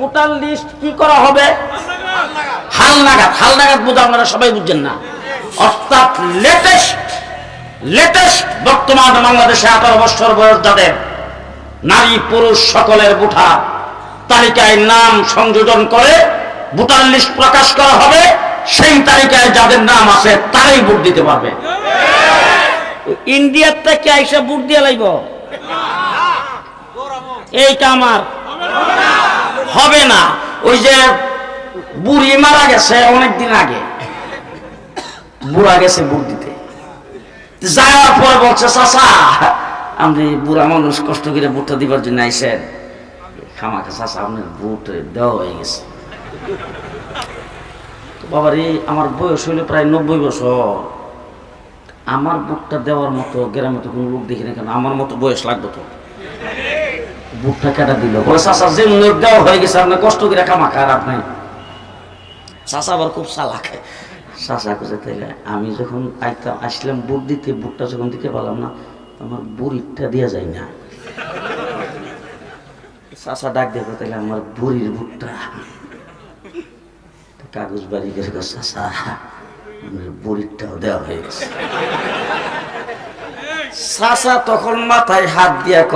Voter list কি করা হবে? হালনাগাদ হালনাগাদ বোধ আপনারা সবাই বুঝছেন না। অর্থাৎ লেটেস্ট লেটেস্ট বর্তমান বাংলাদেশে আঠারো বছর বয়স যাদের, নারী পুরুষ সকলের বুঠা তালিকায় নাম সংযোজন করে ভোটার লিস্ট প্রকাশ করা হবে, সেই তালিকায় যাদের নাম আছে তারাই ভোট দিতে পারবে। ইন্ডিয়ার থেকে আইসা ভোট দিয়ে লাইব এইটা আমার হবে না। ওই যে বুড়ি মারা গেছে অনেক দিন আগে। বুড়া গেছে ভোট দিতে। যাওয়ার পর বলছে, চাচা, আপনি বুড়া মানুষ কষ্ট করে বুটটা দিবার জন্য আইসেন খামাকে চাচা, আপনার ভোট দেওয়া হয়ে গেছে। বাবার এই আমার বয়স হইলে প্রায় নব্বই বছর। আমার বুকটা দেওয়ার মতো গ্রামে তো কোনো লোক দেখি না কেন? আমার মতো বয়স লাগবে তো। বুকটা কেটা দিল। বলে, চাচা, যে লোক দেওয়া হয়ে গেছে আপনার কষ্ট করে কামা খার আপনি চাচা আবার খুব চালাক। চাচা কোথায় তাইলে আমি যখন আইতাম আসলাম বুট দিতে, বুটটা যখন দিতে পারলাম না, আমার বুড়িটা দেওয়া যায় না। চাচা ডাক দেখো তাহলে আমার বুড়ির বুটটা কাগজ বাড়ি গেছে আমার বুড়িরটাও দেওয়া হয়ে গেছে। চাচা তখন মাথায় হাত দিয়া ক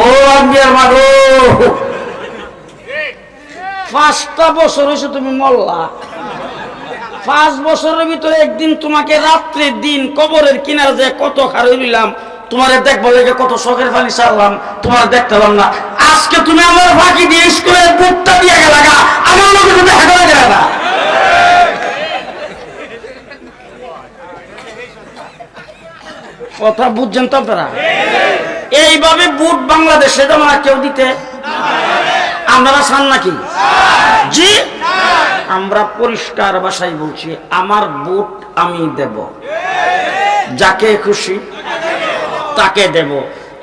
ও আম্বিয়ার মাগো। পাঁচটা বছর হয়েছে তুমি মল্লা পাঁচ বছরের ভিতরে একদিন তোমাকে রাত্রে দিন কবরের কিনারে যে কত খার হইলাম তোমারে দেখব লেগে কত শখের পানি সারলাম তোমার দেখতে পারলাম না। আজকে তুমি আমার ফাঁকি দিয়ে স্কুলের বুকটা দিয়ে গেলা আমার লোকের দেখা করে গেলে না। কথা বুঝছেন তো আপনারা? এইভাবে বুট বাংলাদেশে যেমন কেউ দিতে আপনারা চান নাকি? জি? আমরা পরিষ্কার ভাষায় বলছি, আমার বুট আমি দেব। যাকে খুশি তাকে দেব।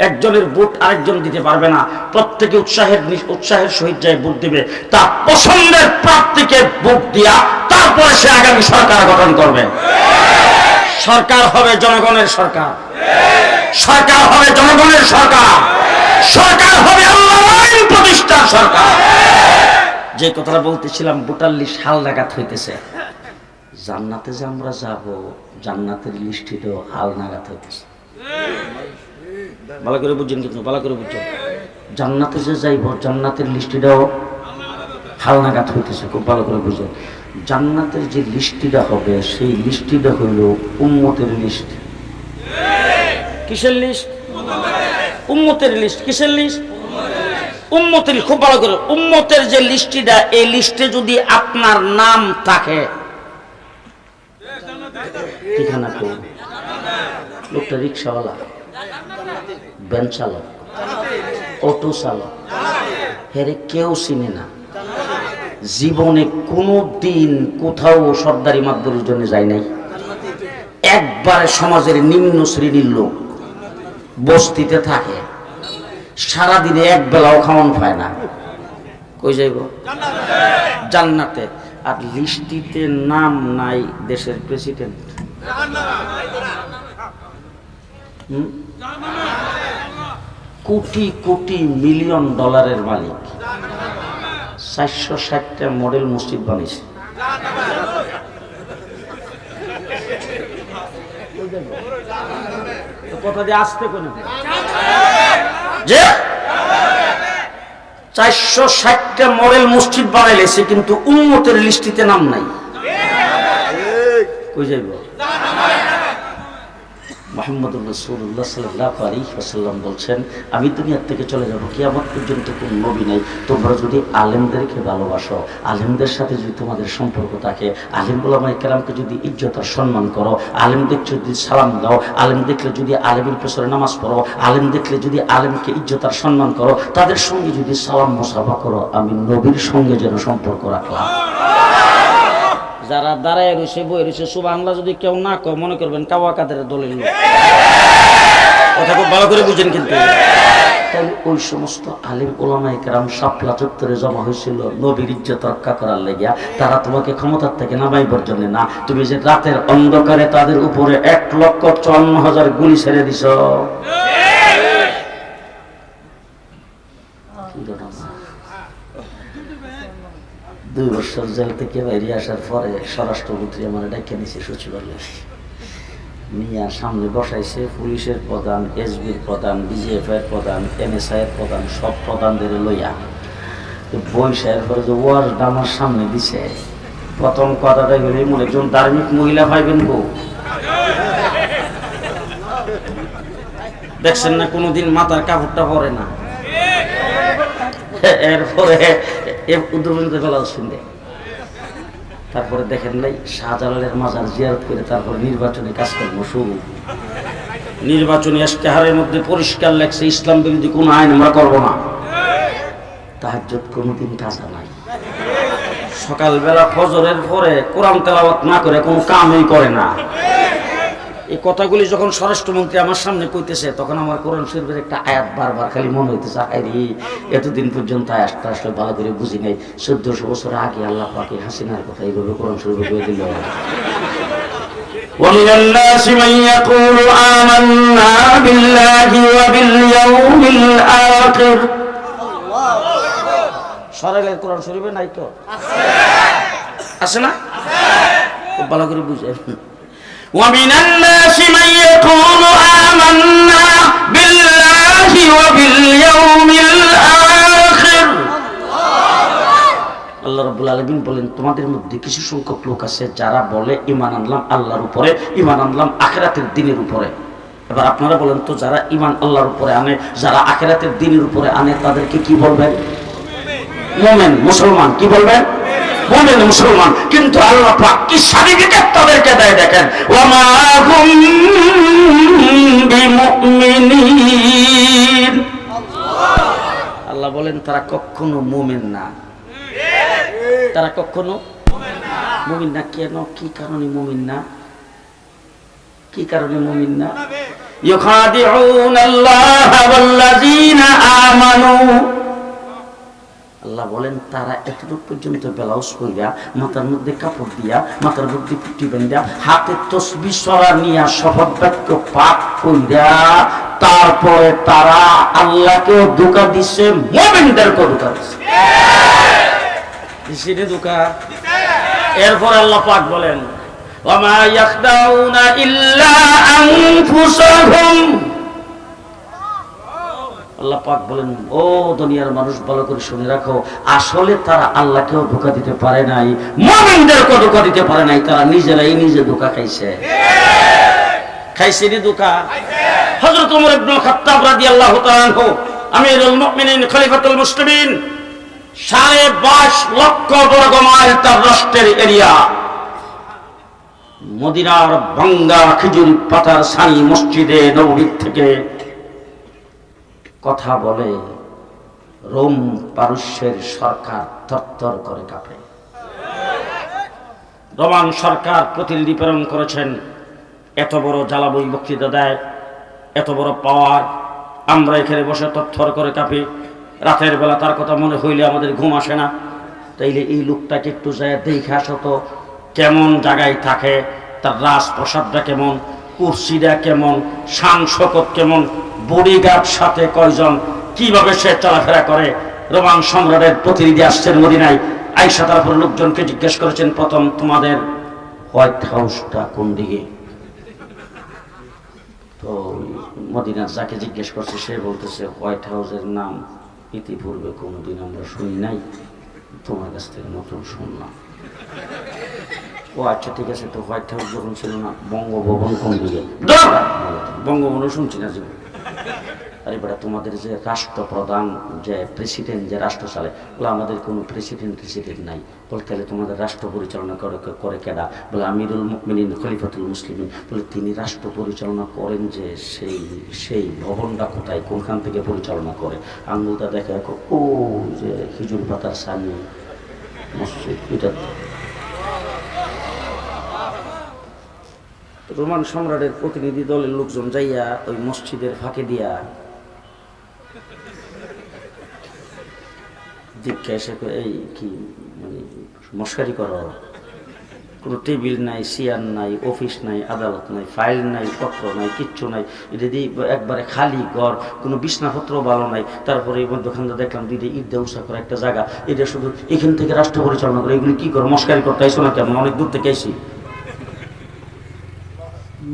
একজনের বুট আরেকজন দিতে পারবে না। প্রত্যেকে উৎসাহের উৎসাহের সহিত যায় বুট দিবে তা পছন্দের প্রার্থীকে বুট দিয়া তারপরে সে আগামী সরকার গঠন করবে। সরকার হবে জনগণের সরকার। সরকার হবে জনগণের সরকার। সরকার হবে প্রতিষ্ঠার সরকার। যে কথাটা বলতেছিলাম বুটাল্লি শাল নাগাদ হইতেছে। জান্নাতে যে আমরা যাব, জান্নাতের লিস্টিতেও হাল নাগাদ হইতেছে। ভালো করে বুঝছেন কিন্তু, ভালো করে বুঝছেন। জান্নাতে যে যাইব, জান্নাতের লিস্টিটাও হাল নাগাদ হইতেছে, খুব ভালো করে বুঝেন জান্নাতের যে লিস্টিটা হবে, সেই লিস্টিটা হইল উম্মতের লিস্ট। কিসের লিস্ট উম্মতের লিস্ট কিসের লিস্ট উম্মতের খুব ভালো করে। উম্মতের যে লিস্টিটা এই লিস্টে যদি আপনার নাম থাকে, ঠিকানা কোন লোকটা রিক্সাওয়ালা ভ্যান চালক অটো চালক, হেরে কেউ চিনে না। জীবনে কোনো দিন কোথাও সর্দারি মাতবরের জন্য যায় নাই। একবারে সমাজের নিম্ন শ্রেণির লোক। বস্তিতে থাকে। সারাদিনে এক বেলাও খাওয়ান পায় না। কই যাইব? জান্নাতে। আর লিস্টিতে নাম নাই দেশের প্রেসিডেন্ট? কোটি কোটি মিলিয়ন ডলারের মালিক। চারশো ষাটটা মডেল মসজিদ বানিয়েছে। কথা দিয়ে আসতে কোনো যে চারশো ষাটটা মডেল মসজিদ বানাইলেছে কিন্তু উন্মতের লিস্টিতে নাম নাই। কই যাইব? মোহাম্মদ রসুল্লাহ সাল্লাহ আলী ওসাল্লাম বলছেন, আমি দুনিয়ার থেকে চলে যাব। কিয়ামত পর্যন্ত কোন নবী নেই। তোমরা যদি আলেমদেরকে ভালোবাসো, আলেমদের সাথে যদি তোমাদের সম্পর্ক থাকে, আলেম গোলামাই কেরামকে যদি ইজ্জত আর সম্মান করো, আলেম দেখলে যদি সালাম দাও, আলেম দেখলে যদি আলেমের পেছনে নামাজ পড়ো, আলেম দেখলে যদি আলেমকে ইজ্জত আর সম্মান করো, তাদের সঙ্গে যদি সালাম মোসাফা করো, আমি নবীর সঙ্গে যেন সম্পর্ক রাখলাম। যারা দাঁড়ায় রয়েছে বই রয়েছে সুবাংলা যদি কেউ না কয় মনে করবেন কাওয়া কাদের দলিল লোক। কথা খুব ভালো করে বুঝেন কিন্তু তাহলে ওই সমস্ত আলিম ওলামা একরাম শাপলা চত্বরে জমা হয়েছিল নবীর ইজ্জত রক্ষা করার লেগিয়া তারা তোমাকে ক্ষমতার থেকে নামাইবার জন্য না তুমি যে রাতের অন্ধকারে তাদের উপরে এক লক্ষ চুয়ান্ন হাজার গুলি ছেড়ে দিছ কি ঘটনা? দুই বছর জেল থেকে বাইরে আসার পরে স্বরাষ্ট্রমন্ত্রী আমার ডেকে নিছে সচিবালয়ে। নিয়ে সামনে বসাইছে, পুলিশের প্রধান, এসবির প্রধান বিজিএফ এর প্রধান এনএসআই এর প্রধান, সব প্রধানদের লইয়া। বৈশাখের পরে যে ওয়ার্ড আমার সামনে দিছে। প্রথম কথাটা গেলে মনে একজন ধার্মিক মহিলা পাইবেন গো। দেখছেন না কোনোদিন মাথার কাপড়টা পরে না? এরপরে উদ্রবিন্দু ফেলা শুনলে তারপরে দেখেন নাই, শাহজালালের মাজার জিয়ারত করে তারপর নির্বাচনী কাজকর্ম শুরু। নির্বাচনী ইশতেহারের মধ্যে পরিষ্কার লেখছে, ইসলাম বিরোধী কোনো আইন আমরা করব না। তাহার তাহাজ্জুদ কোনোদিন কাজা নাই। সকালবেলা ফজরের পরে কোরআন তেলাওয়াত না করে কোনো কামই করে না। এই কথাগুলি যখন স্বরাষ্ট্রমন্ত্রী আমার সামনে কইতেছে তখন আমার কোরআন শরীফের একটা আয়াত বারবার খালি মনে হইতেছে আরে এতদিন পর্যন্ত আয়াতটা আসলে ভালো করে বুঝি নাই চোদ্দশো বছর আগে আল্লাহ পাকে হাসিনার কথা এইভাবে কোরআন শরীফে কয়ে দিল ومن الناس من يقول آمنا بالله وباليوم الآخر সরাইলের কোরআন শরীফে নাই তো আছে না খুব ভালো করে বুঝে ومن الناس من يقول آمنا بالله وباليوم الآخر আল্লাহ রাব্বুল আলামিন বলেন তোমাদের মধ্যে কিছু সংখ্যক লোক আছে যারা বলে ইমান আনলাম আল্লাহর উপরে ইমান আনলাম আখেরাতের দিনের উপরে এবার আপনারা বলেন তো যারা ইমান আল্লাহর উপরে আনে যারা আখেরাতের দিনের উপরে আনে তাদেরকে কি বলবেন মোমেন মুসলমান কি বলবেন মোমেন মুসলমান। কিন্তু আল্লাহ পাক কি সার্টিফিকেট তাদেরকে দেয় দেখেন? আল্লাহ বলেন, তারা কখনো মোমেন না। তারা কখনো মুমিন না। কেন? কি কারণে মুমিন না? কি কারণে মুমিন না? ইউখাদিউন আল্লাহ ওয়াল্লাযীনা আমানু। আল্লাহ বলেন, তারা এতটুক পর্যন্ত ব্লাউজ কইরা মাথার মধ্যে কাপড় দিয়া, মাথার মধ্যে পুটি বেঁধা হাতে তসবি সরা নিয়া শপথ বাক্য পাঠ কইরা, তারপরে তারা আল্লাহকে ধোকা দিছে মোমেনদেরকে ধোকা দিছে। দিছে ধোকা। এরপর আল্লাহ পাক বলেন, ওয়া মা ইয়াখদাউনা ইল্লা আল্লাহ পাক বলেন, ও দুনিয়ার মানুষ, ভালো করে শুনে রাখো, আসলে তারা আল্লাহকেও ধোকা দিতে পারে নাই, মুমিনদেরকেও ধোকা দিতে পারে নাই, তারা নিজেরাই নিজে ধোকা খাইছে। খাইছে নি ধোকা? হযরত ওমর ইবনে খাত্তাব রাদিয়াল্লাহু তাআলা আনহু, আমিরুল মুমিনিন, খলিফাতুল মুসলিমিন, সাড়ে বাইশ লক্ষ বর্গ মাইল তার রাষ্ট্রের এরিয়া। মদিনার ভাঙ্গা খিজুর পাতার সানি মসজিদে নববীর থেকে কথা বলে রোম পারস্যের সরকার তত্তর করে কাঁপে। রোমান সরকার প্রতিনিধি প্রেরণ করেছেন, এত বড় জ্বালাবই বক্তৃতা দেয়, এত বড় পাওয়ার, আমরা এখানে বসে তত্থর করে কাঁপি, রাতের বেলা তার কথা মনে হইলে আমাদের ঘুম আসে না। তাইলে এই লোকটাকে একটু যায় দেখে আসো তো, কেমন জায়গায় থাকে, তার রাজপ্রসাদটা কেমন কুর্সিটা কেমন শান কেমন, বডিগার্ড সাথে কয়জন, কীভাবে সে চলাফেরা করে? রোমান সম্রাটের প্রতিনিধি আসছেন মদিনায়। আইসা তারপর লোকজনকে জিজ্ঞেস করেছেন, প্রথম তোমাদের হোয়াইট হাউসটা কোন দিকে? তো ওই মদিনার যাকে জিজ্ঞেস করছে, সে বলতেছে, হোয়াইট হাউসের নাম ইতিপূর্বে কোনোদিন আমরা শুনি নাই। তোমার কাছ থেকে নতুন শুনলাম। ও আচ্ছা ঠিক আছে তো হোয়াইট হাউস যখন ছিল না বঙ্গভবন কোন দিকে বঙ্গভবন শুনছি না জীবন। আরে বেটা তোমাদের যে রাষ্ট্রপ্রধান যে প্রেসিডেন্ট যে রাষ্ট্র চালে বলে আমাদের কোনো প্রেসিডেন্ট প্রেসিডেন্ট নাই। বলে তাহলে তোমাদের রাষ্ট্র পরিচালনা করে করে কেডা? বলে আমিরুল মুকমিনিন খলিফাতুল মুসলিমিন। বলে তিনি রাষ্ট্র পরিচালনা করেন যে সেই সেই ভবনটা কোথায় কোনখান থেকে পরিচালনা করে? আঙুলটা দেখা দেখো ও যে হিজুর পাতার সামনে মসজিদ এটা রোমান সম্রাটের প্রতিনিধি দলের লোকজন যাইয়া ওই মসজিদের ফাঁকে দিয়া জিজ্ঞাসা করে, এই কি মানে মস্কারি করো? কোনো টেবিল নাই, চেয়ার নাই, অফিস নাই, আদালত নাই, ফাইল নাই, পত্র নাই, কিচ্ছু নাই। দিয়ে একবারে খালি ঘর, কোনো বিছনাপত্র ভালো নাই। তারপরে মধ্যখানে দেখলাম দুইটা ঈদ দেউসা করে একটা জায়গা। এটা শুধু এখান থেকে রাষ্ট্র পরিচালনা করে। এগুলি কি করে মস্কারি করতে আইসো না কেমন অনেক দূর থেকে আইসি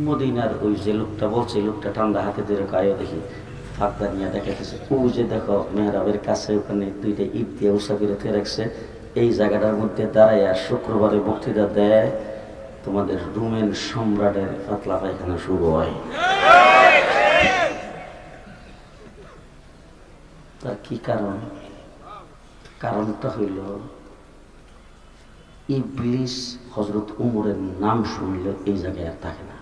মদিনার ওই যে লোকটা বলছে লোকটা ঠান্ডা হাতে ধরে গায়ে দেখি ফাঁকদা নিয়ে দেখাইতেছে। ও যে দেখো, মেহরাবের কাছে ওখানে দুইটা ঈদ দিয়ে উষা করে রাখছে। এই জায়গাটার মধ্যে দাঁড়ায় আর শুক্রবারে বক্তৃতা দেয়, তোমাদের রুমেন সম্রাটের পাতলা পায়খানা শুরু হয়। তার কি কারণ? কারণটা হইল, ইবলিস হজরত উমরের নাম শুনলে এই জায়গায় আর থাকে না।